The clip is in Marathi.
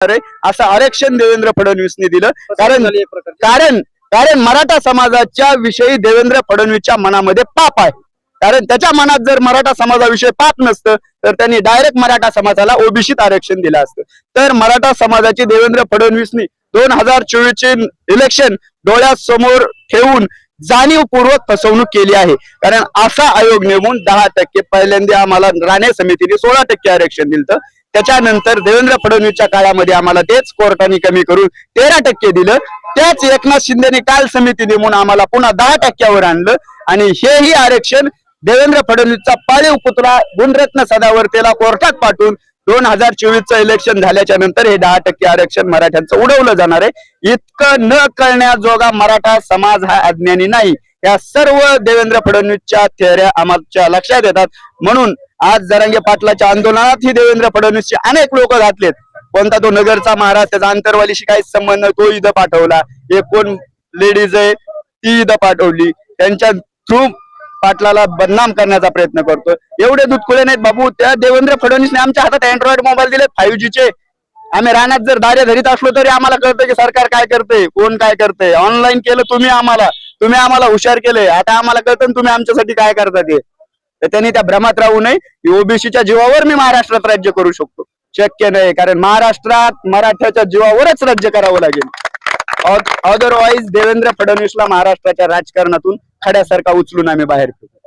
आहे. असं आरक्षण देवेंद्र फडणवीसने दिलं. कारण. कारण कारण मराठा समाजाच्या विषयी देवेंद्र फडणवीसच्या मनामध्ये पाप आहे. कारण त्याच्या मनात जर मराठा समाजाविषयी पाप नसतं तर त्यांनी डायरेक्ट मराठा समाजाला ओबीसीत आरक्षण दिलं असतं. तर मराठा समाजाची देवेंद्र फडणवीसनी दोन हजार चोवीस चे इलेक्शन डोळ्यासमोर ठेवून जाणीवपूर्वक फसवणूक केली आहे. कारण असा आयोग नेमून दहा टक्के पहिल्यांदा आम्हाला राणे समितीने सोळा टक्के आरक्षण दिलं त्याच्यानंतर देवेंद्र फडणवीसच्या काळामध्ये आम्हाला तेच कोर्टाने कमी करून तेरा टक्के दिलं. त्याच एकनाथ शिंदेने काल समिती नेमून आम्हाला पुन्हा दहा टक्क्यावर आणलं. आणि हेही आरक्षण देवेंद्र फडणवीसचा पाळीव पुतळा गुणरत्न सदावर्तेला कोर्टात पाठवून दोन हजार चोवीसचं इलेक्शन झाल्याच्यानंतर हे दहा टक्के आरक्षण मराठ्यांचं उडवलं जाणार आहे. इतकं न कळण्याजोगा मराठा समाज हा अज्ञानी नाही. या सर्व देवेंद्र फडणवीसच्या थेऱ्या आमच्या लक्षात येतात. म्हणून आज जरांगे पाटलाच्या आंदोलनात ही देवेंद्र फडणवीसचे अनेक लोक घातलेत. कोणता तो नगरचा महाराज त्याचा आंतरवालीशी काहीच संबंध नाही, तो इथं पाठवला. एक कोण लेडीज आहे ती इथं पाठवली. त्यांच्या थ्रू पाटलाला बदनाम करण्याचा प्रयत्न करतो एवढे दुधकुळे नाहीत बाबू. त्या देवेंद्र फडणवीसने आमच्या हातात अँड्रॉइड मोबाईल दिले फाईव्ह चे. आम्ही रानात जर दारे धरीत असलो तरी आम्हाला कळतं की सरकार काय करते कोण काय करते ऑनलाईन केलं तुम्ही आम्हाला. तुम्ही आम्हाला हुशार केले आता आम्हाला कळतं तुम्ही आमच्यासाठी काय करता ते. तर त्यांनी त्या भ्रमात राहू नये. ओबीसीच्या जीवावर मी महाराष्ट्रात राज्य करू शकतो. शक्य नाही कारण महाराष्ट्रात मराठ्याच्या जीवावरच राज्य करावं लागेल. अदरवाईज देवेंद्र फडणवीसला महाराष्ट्राच्या राजकारणातून खड्यासारखा उचलून आम्ही बाहेर फेकू.